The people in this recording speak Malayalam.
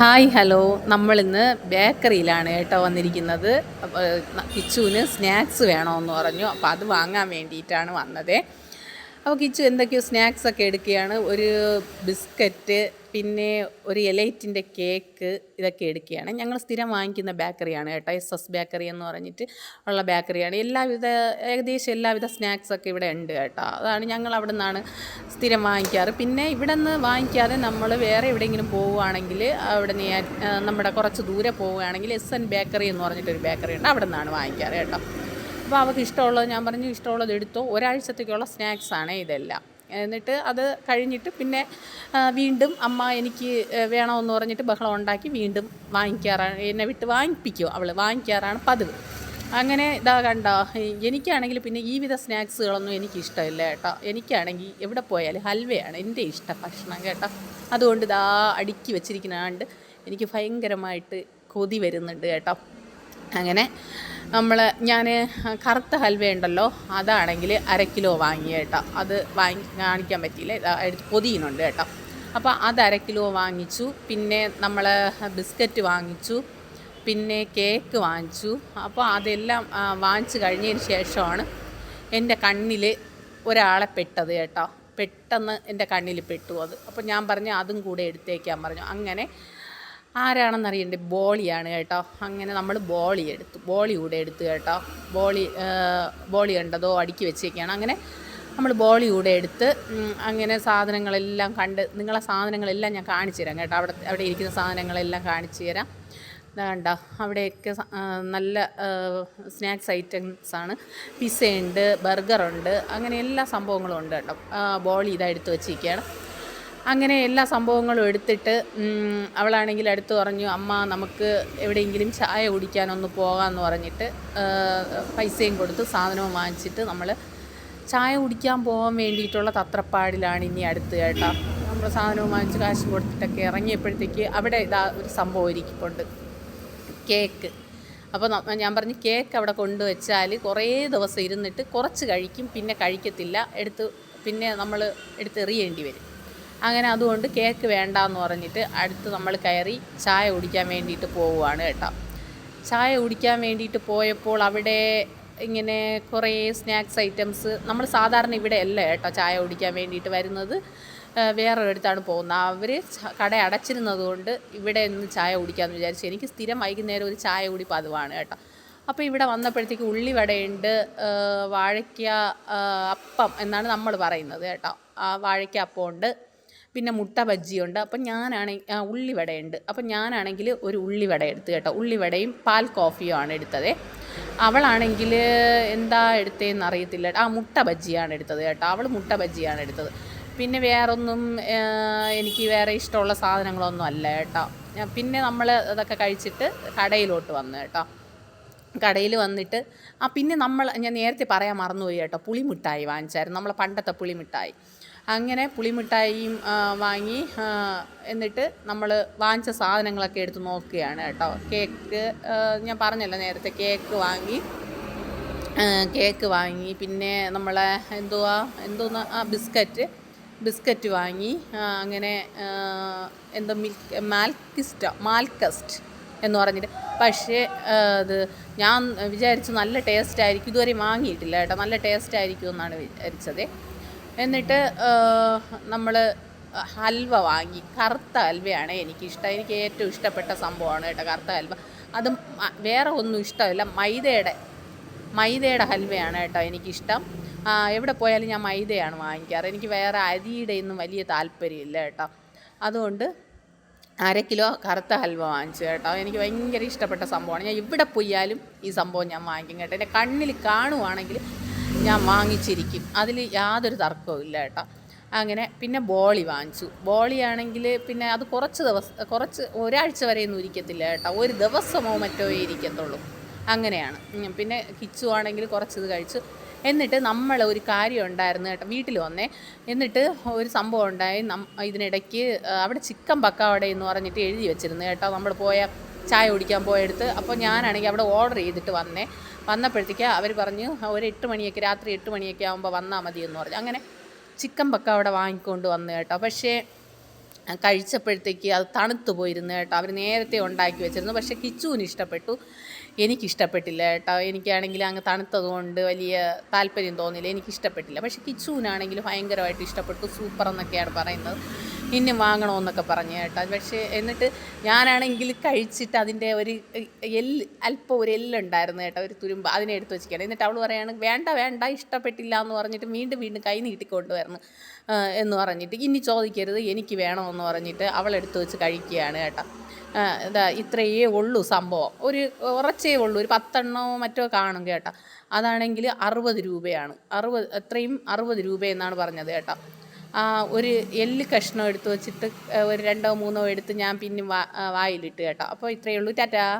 Hi hello. നമ്മൾ ഇന്ന് ബേക്കറിയിലാണ് കേട്ടോ വന്നിരിക്കുന്നത്. കിച്ചുവിന് സ്നാക്സ് വേണമെന്ന് പറഞ്ഞു. അപ്പോൾ അത് വാങ്ങാൻ വേണ്ടിയിട്ടാണ് വന്നത്. അപ്പോൾ കിച്ചു എന്തൊക്കെയോ സ്നാക്സ് ഒക്കെ എടുക്കുകയാണ്. ഒരു ബിസ്ക്കറ്റ് പിന്നെ ഒരു എലൈറ്റിന്റെ കേക്ക് ഇതൊക്കെ എടുക്കുകയാണ്. ഞങ്ങൾ സ്ഥിരം വാങ്ങിക്കുന്ന ബേക്കറിയാണ് കേട്ടോ. എസ് എസ് ബേക്കറി എന്ന് പറഞ്ഞിട്ട് ഉള്ള ബേക്കറിയാണ്. എല്ലാവിധ ഏകദേശം എല്ലാവിധ സ്നാക്സൊക്കെ ഇവിടെ ഉണ്ട് കേട്ടോ. അതാണ് ഞങ്ങൾ അവിടെ നിന്നാണ് സ്ഥിരം വാങ്ങിക്കാറ്. പിന്നെ ഇവിടെ നിന്ന് വാങ്ങിക്കാതെ നമ്മൾ വേറെ എവിടെയെങ്കിലും പോവുകയാണെങ്കിൽ അവിടെ നമ്മുടെ കുറച്ച് ദൂരെ പോവുകയാണെങ്കിൽ എസ് എൻ ബേക്കറി എന്ന് പറഞ്ഞിട്ടൊരു ബേക്കറി ഉണ്ട്. അവിടെ നിന്നാണ് വാങ്ങിക്കാറ് കേട്ടോ. അപ്പോൾ അവർക്ക് ഇഷ്ടമുള്ളത് ഞാൻ പറഞ്ഞു ഇഷ്ടമുള്ളത് എടുത്തോ. ഒരാഴ്ചത്തേക്കുള്ള സ്നാക്സാണ് ഇതെല്ലാം. എന്നിട്ട് അത് കഴിഞ്ഞിട്ട് പിന്നെ വീണ്ടും അമ്മ എനിക്ക് വേണമെന്ന് പറഞ്ഞിട്ട് ബഹളം ഉണ്ടാക്കി വീണ്ടും വാങ്ങിക്കാറാണ് എന്നെ വിട്ട് വാങ്ങിപ്പിക്കും അവൾ വാങ്ങിക്കാറാണ് പതിവ്. അങ്ങനെ ഇതാ കണ്ടോ എനിക്കാണെങ്കിൽ പിന്നെ ഈ വിധ സ്നാക്സുകളൊന്നും എനിക്ക് ഇഷ്ടമില്ല കേട്ടോ. എനിക്കാണെങ്കിൽ എവിടെ പോയാലും ഹൽവയാണ് എന്റെ ഇഷ്ട ഭക്ഷണം കേട്ടോ. അതുകൊണ്ട് ഇതാ അടുക്കി വെച്ചിരിക്കുന്നതുകൊണ്ട് എനിക്ക് ഭയങ്കരമായിട്ട് കൊതി വരുന്നുണ്ട് കേട്ടോ. അങ്ങനെ നമ്മൾ ഞാൻ കറുത്ത ഹൽവ ഉണ്ടല്ലോ അതാണെങ്കിൽ അര കിലോ വാങ്ങി കേട്ടോ അത് വാങ്ങി കാണിക്കാൻ പറ്റിയില്ല. എടുത്ത് പൊതിയുന്നുണ്ട് കേട്ടോ. അപ്പോൾ അത് അര കിലോ വാങ്ങിച്ചു. പിന്നെ നമ്മൾ ബിസ്ക്കറ്റ് വാങ്ങിച്ചു. പിന്നെ കേക്ക് വാങ്ങിച്ചു. അപ്പോൾ അതെല്ലാം വാങ്ങിച്ചു കഴിഞ്ഞതിന് ശേഷമാണ് എന്റെ കണ്ണിൽ ഒരാളെ പെട്ടത് കേട്ടോ. പെട്ടെന്ന് എന്റെ കണ്ണിൽ പെട്ടു അത്. അപ്പോൾ ഞാൻ പറഞ്ഞു അതും കൂടെ എടുത്തേക്കാൻ പറഞ്ഞു. അങ്ങനെ ആരാണെന്ന് അറിയണ്ടേ ബോളിയാണ് കേട്ടോ. അങ്ങനെ നമ്മൾ ബോളി എടുത്തു ബോളി കൂടെ എടുത്തു കേട്ടോ. ബോളി ബോളി കണ്ടതോ അടുക്കി വെച്ചേക്കാണ്. അങ്ങനെ നമ്മൾ ബോളി കൂടെ എടുത്ത് അങ്ങനെ സാധനങ്ങളെല്ലാം കണ്ട് നിങ്ങളെ സാധനങ്ങളെല്ലാം ഞാൻ കാണിച്ചു തരാം കേട്ടോ. അവിടെ അവിടെ ഇരിക്കുന്ന സാധനങ്ങളെല്ലാം കാണിച്ചു തരാം. വേണ്ട അവിടെയൊക്കെ നല്ല സ്നാക്സ് ഐറ്റംസ് ആണ്. പിസ്സയുണ്ട് ബർഗറുണ്ട് അങ്ങനെ എല്ലാ സംഭവങ്ങളും ഉണ്ട് കേട്ടോ. ബോളി ഇതാ എടുത്ത് വെച്ചിരിക്കുകയാണ്. അങ്ങനെ എല്ലാ സംഭവങ്ങളും എടുത്തിട്ട് അവളാണെങ്കിൽ അടുത്ത് പറഞ്ഞു അമ്മ നമുക്ക് എവിടെയെങ്കിലും ചായ കുടിക്കാനൊന്ന് പോകാമെന്ന് പറഞ്ഞിട്ട് പൈസയും കൊടുത്ത് സാധനവും വാങ്ങിച്ചിട്ട് നമ്മൾ ചായ കുടിക്കാൻ പോകാൻ വേണ്ടിയിട്ടുള്ള തത്രപ്പാടിലാണ് ഇനി അടുത്ത് കേട്ടോ. നമ്മൾ സാധനവും വാങ്ങിച്ച് കാശ് കൊടുത്തിട്ടൊക്കെ ഇറങ്ങിയപ്പോഴത്തേക്ക് അവിടെ ഇതാ ഒരു സംഭവം ഇരിക്കുന്നുണ്ട് കേക്ക്. അപ്പോൾ ഞാൻ പറഞ്ഞു കേക്ക് അവിടെ കൊണ്ടുവച്ചാൽ കുറേ ദിവസം ഇരുന്നിട്ട് കുറച്ച് കഴിക്കും പിന്നെ കഴിക്കത്തില്ല എടുത്ത് പിന്നെ നമ്മൾ എടുത്ത് എറിയേണ്ടി വരും. അങ്ങനെ അതുകൊണ്ട് കേക്ക് വേണ്ട എന്ന് പറഞ്ഞിട്ട് അടുത്ത് നമ്മൾ കയറി ചായ കുടിക്കാൻ വേണ്ടിയിട്ട് പോവുകയാണ് കേട്ടോ. ചായ കുടിക്കാൻ വേണ്ടിയിട്ട് പോയപ്പോൾ അവിടെ ഇങ്ങനെ കുറേ സ്നാക്സ് ഐറ്റംസ് നമ്മൾ സാധാരണ ഇവിടെ അല്ല കേട്ടോ ചായ കുടിക്കാൻ വേണ്ടിയിട്ട് വരുന്നത്. വേറെ ഒരിടത്താണ് പോകുന്നത്. അവർ കട അടച്ചിരുന്നത് കൊണ്ട് ഇവിടെ നിന്ന് ചായ കുടിക്കാമെന്ന് വിചാരിച്ചു. എനിക്ക് സ്ഥിരം വൈകുന്നേരം ഒരു ചായ കൂടി പതിവാണ് കേട്ടോ. അപ്പോൾ ഇവിടെ വന്നപ്പോഴത്തേക്ക് ഉള്ളിവടയുണ്ട് വടയുണ്ട് വാഴയ്ക്ക അപ്പം എന്നാണ് നമ്മൾ പറയുന്നത് കേട്ടോ. ആ വാഴയ്ക്ക അപ്പമുണ്ട്. പിന്നെ മുട്ട ബജ്ജിയുണ്ട്. അപ്പം ഞാനാണെങ്കിൽ ഉള്ളിവടയുണ്ട്. അപ്പം ഞാനാണെങ്കിൽ ഒരു ഉള്ളിവട എടുത്ത് കേട്ടോ. ഉള്ളിവടയും പാൽ കോഫിയും ആണ് എടുത്തത്. അവളാണെങ്കിൽ എന്താ എടുത്തതെന്ന് അറിയത്തില്ല. ആ മുട്ട ബജ്ജിയാണ് എടുത്തത് കേട്ടോ. അവൾ മുട്ട ബജ്ജിയാണ് എടുത്തത്. പിന്നെ വേറൊന്നും എനിക്ക് വേറെ ഇഷ്ടമുള്ള സാധനങ്ങളൊന്നും അല്ല കേട്ടോ. പിന്നെ നമ്മൾ അതൊക്കെ കഴിച്ചിട്ട് കടയിലോട്ട് വന്നു കേട്ടോ. കടയിൽ വന്നിട്ട് ആ പിന്നെ നമ്മൾ ഞാൻ നേരത്തെ പറയാൻ മറന്നുപോയി കേട്ടോ. പുളിമിഠായി വാങ്ങിച്ചായിരുന്നു. നമ്മളെ പണ്ടത്തെ പുളിമിഠായി അങ്ങനെ പുളിമിഠായിയും വാങ്ങി എന്നിട്ട് നമ്മൾ വാങ്ങിച്ച സാധനങ്ങളൊക്കെ എടുത്ത് നോക്കുകയാണ് കേട്ടോ. കേക്ക് ഞാൻ പറഞ്ഞല്ലോ നേരത്തെ കേക്ക് വാങ്ങി കേക്ക് വാങ്ങി പിന്നെ നമ്മളെ എന്തുവാ എന്തോന്ന് ആ ബിസ്ക്കറ്റ് ബിസ്ക്കറ്റ് വാങ്ങി അങ്ങനെ എന്തോ മിൽക്ക് മാൽക്കിസ്റ്റ മാൽക്കസ്റ്റ് എന്ന് പറഞ്ഞിട്ട്. പക്ഷേ അത് ഞാൻ വിചാരിച്ചു നല്ല ടേസ്റ്റ് ആയിരിക്കും ഇതുവരെ വാങ്ങിയിട്ടില്ല കേട്ടോ നല്ല ടേസ്റ്റ് ആയിരിക്കും എന്നാണ് വിചാരിച്ചത്. എന്നിട്ട് നമ്മൾ ഹൽവ വാങ്ങി. കറുത്ത ഹൽവയാണ് എനിക്കിഷ്ടം. എനിക്ക് ഏറ്റവും ഇഷ്ടപ്പെട്ട സംഭവമാണ് കേട്ടോ കറുത്ത ഹൽവ. അത് വേറെ ഒന്നും ഇഷ്ടമല്ല. മൈദയുടെ മൈദയുടെ ഹൽവയാണ് കേട്ടോ എനിക്കിഷ്ടം. എവിടെ പോയാലും ഞാൻ മൈദയാണ് വാങ്ങിക്കാറ്. എനിക്ക് വേറെ അരിയുടെ ഒന്നും വലിയ താല്പര്യമില്ല കേട്ടോ. അതുകൊണ്ട് അര കിലോ കറുത്ത ഹൽവ വാങ്ങിച്ചു കേട്ടോ. എനിക്ക് ഭയങ്കര ഇഷ്ടപ്പെട്ട സംഭവമാണ്. ഞാൻ ഇവിടെ പോയാലും ഈ സംഭവം ഞാൻ വാങ്ങിക്കും കേട്ടോ. എന്റെ കണ്ണിൽ കാണുവാണെങ്കിൽ ഞാൻ വാങ്ങിച്ചിരിക്കും. അതിൽ യാതൊരു തർക്കവും ഇല്ല കേട്ടോ. അങ്ങനെ പിന്നെ ബോളി വാങ്ങിച്ചു. ബോളിയാണെങ്കിൽ പിന്നെ അത് കുറച്ച് ദിവസം കുറച്ച് ഒരാഴ്ച വരെയൊന്നും ഇരിക്കത്തില്ല കേട്ടോ. ഒരു ദിവസമോ മറ്റോ ഇരിക്കത്തുള്ളൂ. അങ്ങനെയാണ്. പിന്നെ കിച്ചു ആണെങ്കിൽ കുറച്ച് ഇത് കഴിച്ചു. എന്നിട്ട് നമ്മൾ ഒരു കാര്യം ഉണ്ടായിരുന്നു കേട്ടോ വീട്ടിൽ വന്നേ. എന്നിട്ട് ഒരു സംഭവം ഉണ്ടായി. നം ഇതിനിടയ്ക്ക് അവിടെ ചിക്കൻ പക്കാവട എന്ന് പറഞ്ഞിട്ട് എഴുതി വെച്ചിരുന്നു കേട്ടോ. നമ്മൾ പോയ ചായ കുടിക്കാൻ പോയെടുത്ത് അപ്പോൾ ഞാനാണെങ്കിൽ അവിടെ ഓർഡർ ചെയ്തിട്ട് വന്നേ. വന്നപ്പോഴത്തേക്ക് അവർ പറഞ്ഞു ഒരു എട്ട് മണിയൊക്കെ രാത്രി എട്ട് മണിയൊക്കെ ആകുമ്പോൾ വന്നാൽ മതി എന്ന് പറഞ്ഞു. അങ്ങനെ ചിക്കൻ പക്ക അവിടെ വാങ്ങിക്കൊണ്ട് വന്നു കേട്ടോ. പക്ഷേ കഴിച്ചപ്പോഴത്തേക്ക് അത് തണുത്തു പോയിരുന്നു കേട്ടോ. അവർ നേരത്തെ ഉണ്ടാക്കി വെച്ചിരുന്നു. പക്ഷേ കിച്ചുവിന് ഇഷ്ടപ്പെട്ടു. എനിക്കിഷ്ടപ്പെട്ടില്ല കേട്ടോ. എനിക്കാണെങ്കിൽ അങ്ങ് തണുത്തതുകൊണ്ട് വലിയ താല്പര്യം തോന്നിയില്ല. എനിക്കിഷ്ടപ്പെട്ടില്ല. പക്ഷേ കിച്ചുവിനാണെങ്കിൽ ഭയങ്കരമായിട്ട് ഇഷ്ടപ്പെട്ടു. സൂപ്പർ എന്നൊക്കെയാണ് പറയുന്നത്. ഇനി വാങ്ങണമെന്നൊക്കെ പറഞ്ഞു കേട്ടോ. പക്ഷേ എന്നിട്ട് ഞാനാണെങ്കിൽ കഴിച്ചിട്ട് അതിന്റെ ഒരു എല്ല് അല്പം ഒരു എല്ലുണ്ടായിരുന്നു കേട്ടോ ഒരു തുരുമ്പ് അതിനെ എടുത്ത് വെച്ചിരിക്കുകയാണ്. എന്നിട്ട് അവൾ പറയുകയാണ് വേണ്ട വേണ്ട ഇഷ്ടപ്പെട്ടില്ല എന്ന് പറഞ്ഞിട്ട് വീണ്ടും വീണ്ടും കൈ നീട്ടിക്കൊണ്ട് വരണം എന്ന് പറഞ്ഞിട്ട് ഇനി ചോദിക്കരുത് എനിക്ക് വേണമെന്ന് പറഞ്ഞിട്ട് അവൾ എടുത്ത് വെച്ച് കഴിക്കുകയാണ് കേട്ടോ. ഇതാ ഇത്രയേ ഉള്ളൂ സംഭവം. ഒരു ഉറച്ചേ ഉള്ളൂ ഒരു പത്തെണ്ണോ മറ്റോ കാണും കേട്ടോ. അതാണെങ്കിൽ അറുപത് രൂപയാണ്. അറുപത് അത്രയും അറുപത് രൂപയെന്നാണ് പറഞ്ഞത് കേട്ടോ. ഒരു എല്ല് കഷ്ണം എടുത്ത് വെച്ചിട്ട് ഒരു രണ്ടോ മൂന്നോ എടുത്ത് ഞാൻ പിന്നെ വായിലിട്ട് കേട്ടോ. അപ്പോൾ ഇത്രയേ ഉള്ളൂ. ടാറ്റാ.